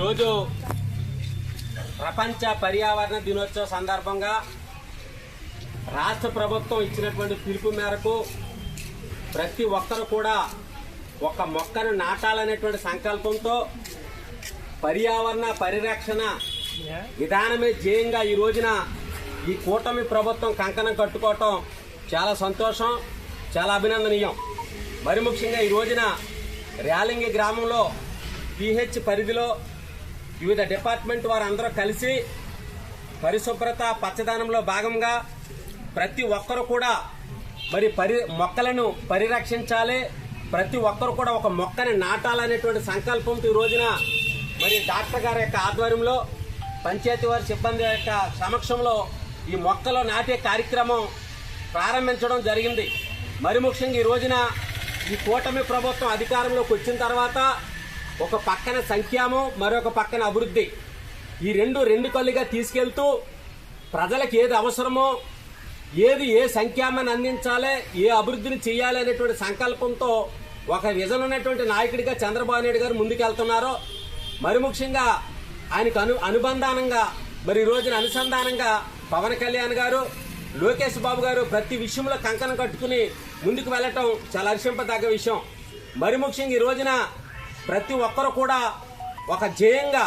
ఈరోజు ప్రపంచ పర్యావరణ దినోత్సవ సందర్భంగా రాష్ట్ర ప్రభుత్వం ఇచ్చినటువంటి పిలుపు మేరకు ప్రతి ఒక్కరు కూడా ఒక మొక్కను నాటాలనేటువంటి సంకల్పంతో పర్యావరణ పరిరక్షణ విధానమే జయంగా ఈ రోజున ఈ కూటమి ప్రభుత్వం కంకణం కట్టుకోవటం చాలా సంతోషం చాలా అభినందనీయం. మరి ముఖ్యంగా ఈ రోజున ర్యాలింగి గ్రామంలో పిహెచ్ పరిధిలో వివిధ డిపార్ట్మెంట్ వారందరూ కలిసి పరిశుభ్రత పచ్చదనంలో భాగంగా ప్రతి ఒక్కరు కూడా మరి పరి మొక్కలను పరిరక్షించాలి. ప్రతి ఒక్కరు కూడా ఒక మొక్కని నాటాలనేటువంటి సంకల్పంతో ఈ రోజున మరి డాక్టర్ గారి యొక్క ఆధ్వర్యంలో పంచాయతీ వారి సిబ్బంది యొక్క సమక్షంలో ఈ మొక్కలు నాటే కార్యక్రమం ప్రారంభించడం జరిగింది. మరి ముఖ్యంగా ఈ రోజున ఈ కూటమి ప్రభుత్వం అధికారంలోకి వచ్చిన తర్వాత ఒక పక్కన సంఖ్యామం మరొక పక్కన అభివృద్ధి. ఈ రెండు రెండు కళ్ళుగా తీసుకెళ్తూ ప్రజలకు ఏది అవసరమో ఏది ఏ సంఖ్యామాన్ని అందించాలి ఏ అభివృద్ధిని చేయాలి అనేటువంటి సంకల్పంతో ఒక విజన్ ఉన్నటువంటి నాయకుడిగా చంద్రబాబు నాయుడు గారు ముందుకెళ్తున్నారో. మరి ముఖ్యంగా ఆయనకు అను అనుబంధానంగా మరి ఈ రోజున అనుసంధానంగా పవన్ కళ్యాణ్ గారు లోకేష్ బాబు గారు ప్రతి విషయంలో కంకణం కట్టుకుని ముందుకు వెళ్ళటం చాలా హర్షింపదగ్గ విషయం. మరి ముఖ్యంగా ఈ రోజున ప్రతి ఒక్కరు కూడా ఒక జయంగా.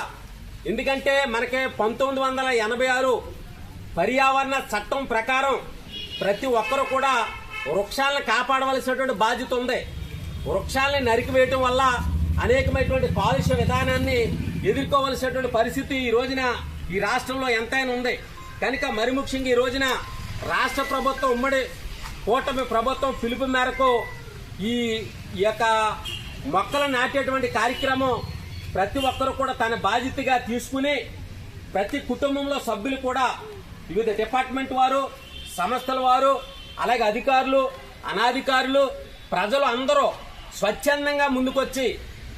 ఎందుకంటే మనకి పంతొమ్మిది వందల ఎనభై ఆరు పర్యావరణ చట్టం ప్రకారం ప్రతి ఒక్కరు కూడా వృక్షాలను కాపాడవలసినటువంటి బాధ్యత ఉంది. వృక్షాలని నరికివేయటం వల్ల అనేకమైనటువంటి కాలుష్య విధానాన్ని ఎదుర్కోవలసినటువంటి పరిస్థితి ఈ రోజున ఈ రాష్ట్రంలో ఎంతైనా ఉంది. కనుక మరి ముఖ్యంగా ఈ రోజున రాష్ట్ర ప్రభుత్వం ఉమ్మడి కూటమి ప్రభుత్వం పిలుపు మేరకు ఈ ఈ యొక్క మొక్కలు నాటేటువంటి కార్యక్రమం ప్రతి ఒక్కరు కూడా తన బాధ్యతగా తీసుకుని ప్రతి కుటుంబంలో సభ్యులు కూడా వివిధ డిపార్ట్మెంట్ వారు సంస్థల వారు అలాగే అధికారులు అనాధికారులు ప్రజలు అందరూ స్వచ్ఛందంగా ముందుకొచ్చి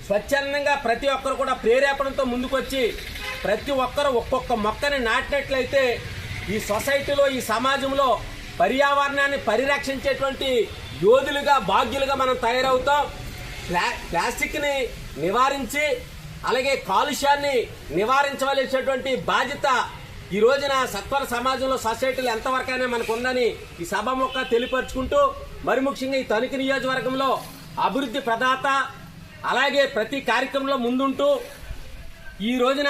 స్వచ్ఛందంగా ప్రతి ఒక్కరు కూడా ప్రేరేపణతో ముందుకొచ్చి ప్రతి ఒక్కరు ఒక్కొక్క మొక్కని నాటినట్లయితే ఈ సొసైటీలో ఈ సమాజంలో పర్యావరణాన్ని పరిరక్షించేటువంటి యోధులుగా భాగ్యులుగా మనం తయారవుతాం. ప్లా ప్లాస్టిక్ని నివారించి అలాగే కాలుష్యాన్ని నివారించవలసినటువంటి బాధ్యత ఈ రోజున సత్వర సమాజంలో సొసైటీలు ఎంతవరకైనా మనకు ఉందని ఈ సభ మొక్క తెలియపరుచుకుంటూ మరి ముఖ్యంగా ఈ తణుకు నియోజకవర్గంలో అభివృద్ధి ప్రదాత అలాగే ప్రతి కార్యక్రమంలో ముందుంటూ ఈ రోజున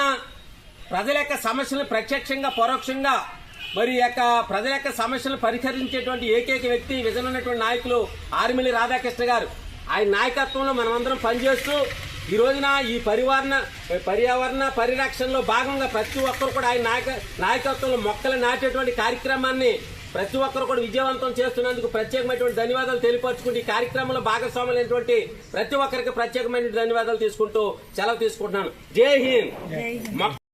ప్రజల యొక్క సమస్యలు ప్రత్యక్షంగా పరోక్షంగా మరి యొక్క ప్రజల యొక్క సమస్యలు పరిహరించేటువంటి ఏకైక వ్యక్తి విజన్ నాయకులు ఆర్మిలి రాధాకృష్ణ గారు. ఆయన నాయకత్వంలో మనమందరం పనిచేస్తూ ఈ రోజున ఈ పరివారణ పర్యావరణ పరిరక్షణలో భాగంగా ప్రతి ఒక్కరు కూడా ఆయన నాయక నాయకత్వంలో మొక్కలు నాటేటువంటి కార్యక్రమాన్ని ప్రతి ఒక్కరు కూడా విజయవంతం చేస్తున్నందుకు ప్రత్యేకమైనటువంటి ధన్యవాదాలు తెలియపరచుకుంటూ ఈ కార్యక్రమంలో భాగస్వాములైనటువంటి ప్రతి ఒక్కరికి ప్రత్యేకమైన ధన్యవాదాలు తీసుకుంటూ సెలవు తీసుకుంటున్నాను. జై హింద్.